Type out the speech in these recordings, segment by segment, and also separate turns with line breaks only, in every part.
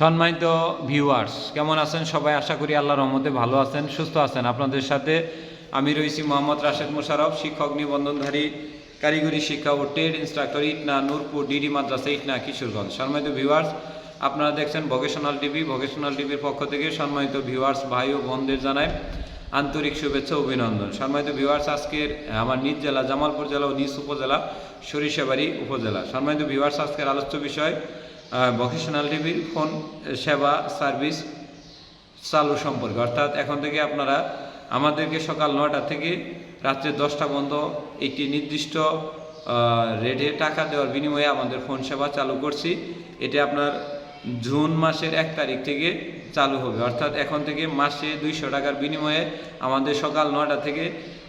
সম্মানিত ভিউয়ার্স কেমন আছেন সবাই? আশা করি আল্লাহর রহমতে ভালো আছেন, সুস্থ আছেন। আপনাদের সাথে আমি রয়েছি মোহাম্মদ রাশেদ মোশারফ শিক্ষক নিবন্ধনধারী, কারিগরি শিক্ষা ও trade instructor Itna Nurpur, DD মাদ্রাসা, ইটনা কিশোরগঞ্জ। সম্মানিত ভিউয়ার্স আপনারা দেখছেন ভোকেশনাল টিভি ভোকেশনাল টিভির পক্ষ থেকে সম্মানিত ভিউয়ার্স ভাই ও বোনদের জানায় আন্তরিক শুভেচ্ছা, অভিনন্দন। সম্মানিত ভিউয়ার্স আজকের, আমার নিজ জেলা, জামালপুর জেলা ও নিজ উপজেলা, সরিষাবাড়ি উপজেলা। সম্মানিত ভিউয়ার্স আজকের আলোচ্য বিষয় ভোকেশনাল টিভির ফোন সেবা সার্ভিস চালু সম্পর্কে। অর্থাৎ এখন থেকে আপনারা আমাদেরকে সকাল নটা থেকে রাত্রে দশটা পর্যন্ত একটি নির্দিষ্ট রেটে টাকা দেওয়ার বিনিময়ে আমাদের ফোন সেবা চালু করছি। এটি আপনার জুন মাসের এক তারিখ থেকে চালু হবে। অর্থাৎ এখন থেকে মাসে দুইশো টাকার বিনিময়ে আমাদের সকাল নটা থেকে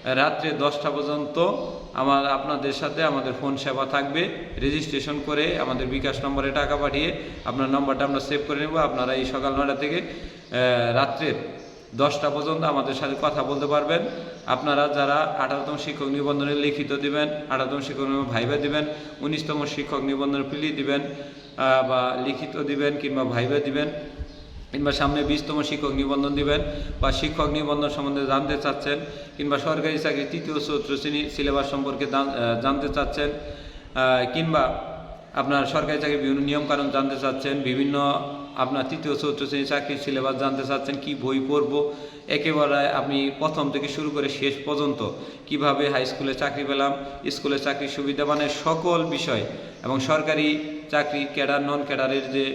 রাত্রে দশটা পর্যন্ত আমার আপনাদের সাথে আমাদের ফোন সেবা থাকবে। রেজিস্ট্রেশন করে আমাদের বিকাশ নম্বরে টাকা পাঠিয়ে আপনার নম্বরটা আমরা সেভ করে নেব। আপনারা এই সকাল নটা থেকে রাত্রের দশটা পর্যন্ত আমাদের সাথে কথা বলতে পারবেন। আপনারা যারা আঠারোতম শিক্ষক নিবন্ধনের লিখিত দিবেন, আঠারোতম শিক্ষক নিবন্ধন ভাইবা দিবেন, উনিশতম শিক্ষক নিবন্ধনের প্রিলি দিবেন বা লিখিত দিবেন কিংবা ভাইবা দিবেন কিংবা সামনে বিশতম শিক্ষক নিবন্ধন দিবেন বা শিক্ষক নিবন্ধন সম্বন্ধে জানতে চাচ্ছেন কিংবা সরকারি চাকরি তৃতীয় চতুর্থ শ্রেণি সিলেবাস সম্পর্কে জানতে চাচ্ছেন কিংবা আপনার সরকারি চাকরির বিভিন্ন নিয়মকানুন জানতে চাচ্ছেন, বিভিন্ন আপনার তৃতীয় চতুর্থ শ্রেণি চাকরির সিলেবাস জানতে চাচ্ছেন, কি বই পড়ব, একেবারে আপনি প্রথম থেকে শুরু করে শেষ পর্যন্ত কীভাবে হাই স্কুলে চাকরি পেলাম, স্কুলে চাকরির সুবিধা মানে সকল বিষয় এবং সরকারি চাকরি, ক্যাডার নন ক্যাডারের যে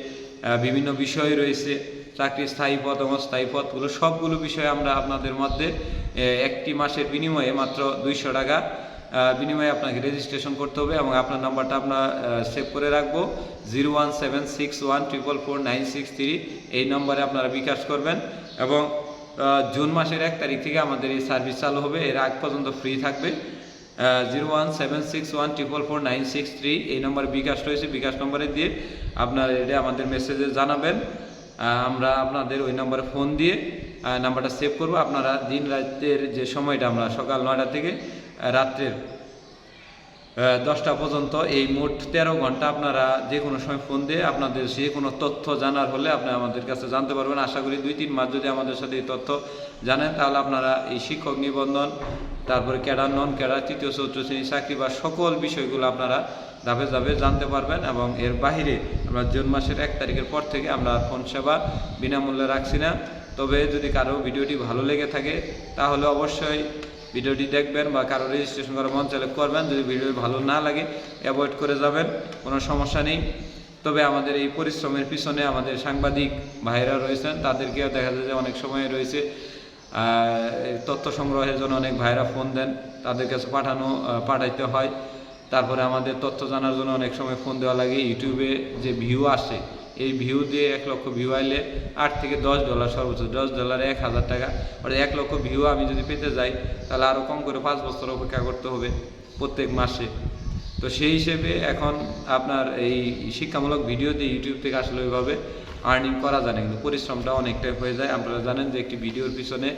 বিভিন্ন বিষয় রয়েছে চাকরির স্থায়ী পদ এবং স্থায়ী পদগুলো সবগুলো বিষয়ে আমরা আপনাদের মধ্যে একটি মাসের বিনিময়ে মাত্র দুইশো টাকা বিনিময়ে আপনাকে রেজিস্ট্রেশন করতে হবে এবং আপনার নাম্বারটা আমরা সেভ করে রাখব। Zero one seven six one triple four nine six three, এই নম্বরে আপনারা বিকাশ করবেন এবং জুন মাসের এক তারিখ থেকে আমাদের এই সার্ভিস চালু হবে, এর আগ পর্যন্ত ফ্রি থাকবে। Zero one seven six one triple four nine six three, এই নম্বরে বিকাশ রয়েছে, বিকাশ নম্বরে দিয়ে আপনার এটা আমাদের মেসেজে জানাবেন। আমরা আপনাদের ওই নম্বরে ফোন দিয়ে নাম্বারটা সেভ করব। আপনারা দিন রাতের যে সময়টা আমরা সকাল নয়টা থেকে রাত্রের দশটা পর্যন্ত এই মোট তেরো ঘণ্টা আপনারা যে কোনো সময় ফোন দিয়ে আপনাদের যে কোনো তথ্য জানার হলে আপনি আমাদের কাছে জানতে পারবেন। আশা করি দুই, তিন মাস যদি আমাদের সাথে এই তথ্য জানেন, তাহলে আপনারা এই শিক্ষক নিবন্ধন, তারপরে ক্যাডার নন ক্যাডার তৃতীয়, চতুর্থ শ্রেণি, চাকরি বা সকল বিষয়গুলো আপনারা ধাপে ধাপে জানতে পারবেন এবং এর বাইরে আমরা জুন মাসের এক তারিখের পর থেকে আমরা ফোন সেবা বিনামূল্যে রাখছি না। তবে যদি কারও ভিডিওটি ভালো লেগে থাকে, তাহলে অবশ্যই ভিডিওটি দেখবেন বা কারও রেজিস্ট্রেশন করার মন চাইলে করবেন। যদি ভিডিও ভালো না লাগে অ্যাভয়েড করে যাবেন, কোনো সমস্যা নেই। তবে আমাদের এই পরিশ্রমের পিছনে আমাদের সাংবাদিক ভাইরা রয়েছেন, তাদেরকেও দেখা যায় যে অনেক সময় রয়েছে তথ্য সংগ্রহের জন্য অনেক ভাইরা ফোন দেন, তাদের কাছে পাঠানো পাঠাইতে হয়। তারপরে আমাদের তথ্য জানার জন্য অনেক সময় ফোন দেওয়া লাগে। ইউটিউবে যে ভিউ আসে, এই ভিউ দিয়ে এক লক্ষ ভিউ আইলে আট থেকে দশ ডলার সর্বোচ্চ, দশ ডলার এক হাজার টাকা। অর্থাৎ এক লক্ষ ভিউ আমি যদি পেতে যাই, তাহলে আরও কম করে পাঁচ বছর অপেক্ষা করতে হবে প্রত্যেক মাসে। তো সেই হিসেবে এখন আপনার এই শিক্ষামূলক ভিডিও দিয়ে ইউটিউব থেকে আসলে ওইভাবে আর্নিং করা যায় না, কিন্তু পরিশ্রমটা অনেকটাই হয়ে যায়। আপনারা জানেন যে একটি ভিডিওর পিছনে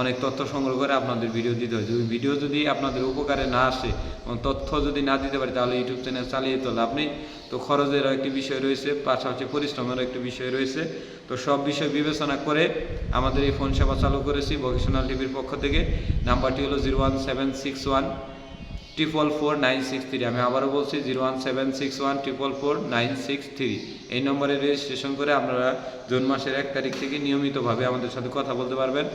অনেক তথ্য সংগ্রহ করে আপনাদের ভিডিও দিতে হয়। যদি ভিডিও যদি আপনাদের উপকারে না আসে এবং তথ্য যদি না দিতে পারি, তাহলে ইউটিউব চ্যানেল চালিয়ে তো লাভ নেই। তো খরচেরও একটি বিষয় রয়েছে, পাশাপাশি পরিশ্রমেরও একটি বিষয় রয়েছে। তো সব বিষয় বিবেচনা করে আমাদের এই ফোন সেবা চালু করেছি ভোকেশনাল টিভির পক্ষ থেকে। নাম্বারটি হলো zero one seven six one triple four nine six three আমি আবারও বলছি zero one seven six one triple four nine six three এই নম্বরে রেজিস্ট্রেশন করে আপনারা জুন মাসের এক তারিখ থেকে নিয়মিতভাবে আমাদের সাথে কথা বলতে পারবেন।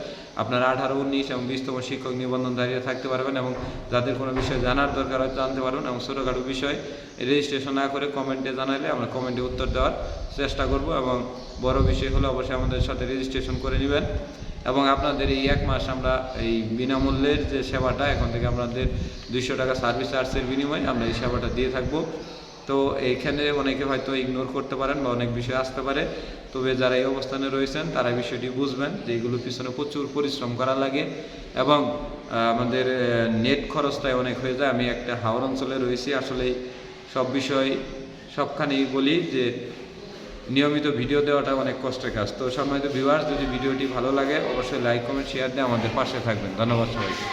আপনারা আঠারো, উনিশ এবং বিশতম শিক্ষক নিবন্ধন দাঁড়িয়ে থাকতে পারবেন এবং যাদের কোনো বিষয় জানার দরকার হয় জানতে পারবেন এবং ছোটোখাটো বিষয় রেজিস্ট্রেশন না করে কমেন্টে জানালে আমরা কমেন্টে উত্তর দেওয়ার চেষ্টা করব এবং বড় বিষয় হলে অবশ্যই আমাদের সাথে রেজিস্ট্রেশন করে নেবেন। এবং আপনাদের এই এক মাস আমরা এই বিনামূল্যের যে সেবাটা, এখন থেকে আপনাদের দুইশো টাকা সার্ভিস চার্জের বিনিময়ে আমরা এই সেবাটা দিয়ে থাকব। তো এইখানে অনেকে হয়তো ইগনোর করতে পারেন বা অনেক বিষয় আসতে পারে। তবে যারা এই অবস্থানে রয়েছেন, তারা বিষয়টি বুঝবেন যে এগুলোর পিছনে প্রচুর পরিশ্রম করা লাগে এবং আমাদের নেট খরচটাই অনেক হয়ে যায়। আমি একটা হাওড় অঞ্চলে রয়েছি। আসলে সব বিষয় সবখানেই বলি যে নিয়মিত ভিডিও দেওয়াটা অনেক কষ্টের কাজ। তো সম্মানিত ভিউয়ার্স যদি ভিডিওটি ভালো লাগে, অবশ্যই লাইক কমেন্ট শেয়ার দিয়ে আমাদের পাশে থাকবেন। ধন্যবাদ সবাইকে।